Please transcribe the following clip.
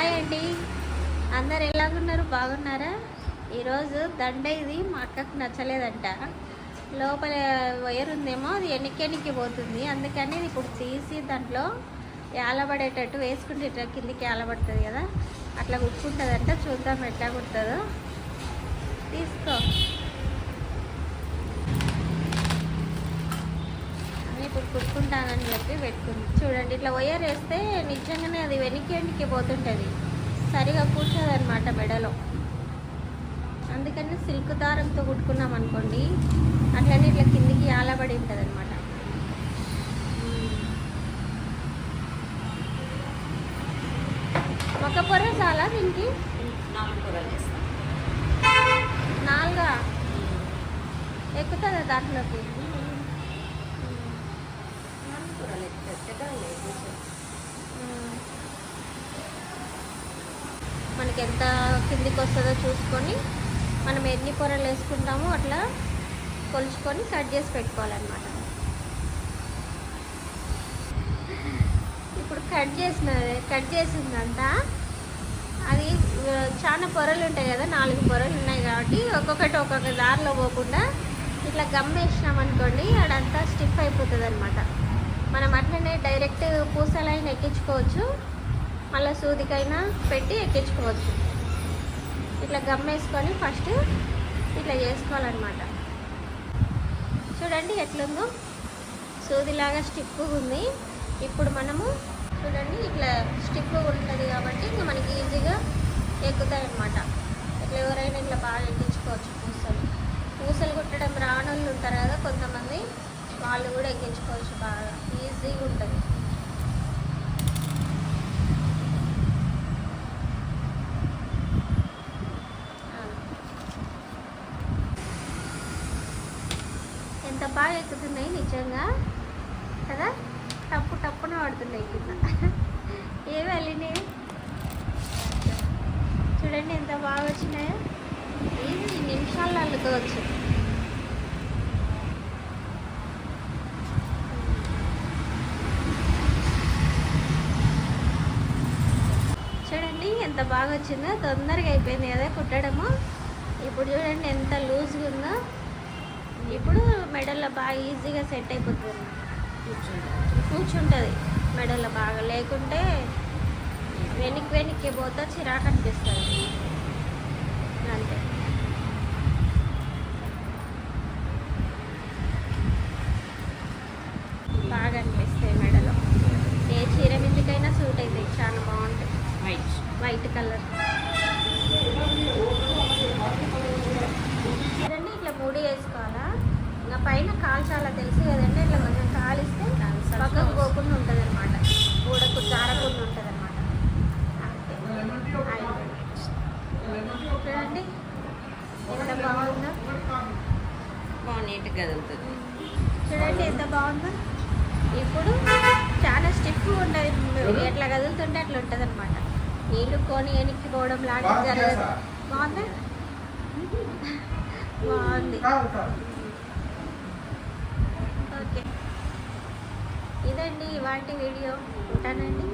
Hi అండి అందరు ఎలాగున్నారు? బాగున్నారా? ఈరోజు దండ ఇది మా అక్కకు నచ్చలేదంట. లోపల వైర్ ఉందేమో అది ఎన్నికి పోతుంది. అందుకని ఇది ఇప్పుడు తీసి దాంట్లో ఏలబడేటట్టు వేసుకుంటే ఇట్లా కిందికి ఏలబడుతుంది కదా అట్లా కుట్టుకుంటుందంట. చూద్దాం ఎట్లా కుడుతుందో. తీసుకో అని ఇప్పుడు కుట్టుకుంటానని చెప్పి పెట్టుకుంది. చూడండి ఇట్లా వైర్ వేస్తే నిజంగానే అది వెనక్కి వెనక్కి పోతుంటుంది. సరిగా కూర్చోదు అనమాట మెడలో. అందుకని సిల్క్ దారంతో కుట్టుకున్నాం అనుకోండి అట్లనే ఇట్లా కిందికి ఆలబడి ఉంటుంది అనమాట ఒక పొర చాలా దీనికి? నాలుగా? ఎక్కుతుందా దాంట్లోకి? మనకి ఎంత కిందికి వస్తుందో చూసుకొని మనం ఎన్ని పొరలు వేసుకుంటామో అట్లా కొలుచుకొని కట్ చేసి పెట్టుకోవాలన్నమాట. ఇప్పుడు కట్ చేసిన కట్ చేసిందంతా అది చాలా పొరలు ఉంటాయి కదా నాలుగు పొరలు ఉన్నాయి కాబట్టి ఒక్కొక్కటి ఒక్కొక్క దారిలో పోకుండా ఇట్లా గమ్మేసినాం అనుకోండి అదంతా స్టిఫ్ అయిపోతుంది అనమాట మనం అట్లనే డైరెక్ట్ పూసలైన ఎక్కించుకోవచ్చు. మళ్ళీ సూదికైనా పెట్టి ఎక్కించుకోవచ్చు. ఇట్లా గమ్మేసుకొని ఫస్ట్ ఇట్లా చేసుకోవాలన్నమాట. చూడండి ఎట్లుందో. సూదిలాగా స్టిఫ్గా ఉంది. ఇప్పుడు మనము చూడండి ఇట్లా స్టిఫ్గా ఉంటుంది కాబట్టి ఇంకా మనకి ఈజీగా ఎక్కుతాయి అన్నమాట ఇట్లా ఎవరైనా ఇట్లా బాగా ఎక్కించుకోవచ్చు పూసలు. పూసలు కుట్టడం రానోళ్ళు ఉంటారు కదా కొంతమంది వాళ్ళు కూడా ఎక్కించుకోవచ్చు బాగా. ఈజీగా ఉంటుంది. ఎంత బాగా ఎక్కుతున్నాయి నిజంగా? కదా? టప్పు టప్పున పడుతున్నాయి కింద. ఏవి వెళ్ళినాయి చూడండి ఎంత బాగా వచ్చినాయో. ఇది నిమిషాల్లో అల్లుకోవచ్చు. చూడండి ఎంత బాగా వచ్చిందో. తొందరగా అయిపోయింది కదా కుట్టడము. ఇప్పుడు చూడండి ఎంత లూజ్గా ఉందో. ఇప్పుడు మెడల్లో బాగా ఈజీగా సెట్ అయిపోతుంది. కూర్చుంటుంది. మెడల్లో బాగా లేకుంటే వెనక్కి వెనక్కి పోతే చిరాకు అనిపిస్తుంది. అంతే. బాగా అనిపిస్తాయి మెడలో. ఏ చీర మీదకైనా సూట్ అవుతాయి చాలా బాగుంటాయి. వైట్ వైట్ కలర్ చూడండి ఇట్లా ముడి వేసుకోవాలా ఇంకా పైన కాల్చాలా తెలుసు కదండి ఇట్లా కొంచెం కాలిస్తే పక్కకు పోకుండా ఉంటుంది అనమాట ఊడకు జారకుండా ఉంటుంది అనమాట చూడండి ఎంత బాగుందో బాగా నీట్గా కదులుతుంది చూడండి ఎంత బాగుందో. ఇప్పుడు చాలా స్టిఫ్ ఉంటుంది. ఎట్లా కదులుతుంటే అట్లా ఉంటుంది అనమాట నీళ్ళు కొని వెనక్కి పోవడం లాంటివి జరగదు. బాగుందా? బాగుంది. ఓకే. ఇదండి ఇవాటి వీడియో. ఉంటానండి.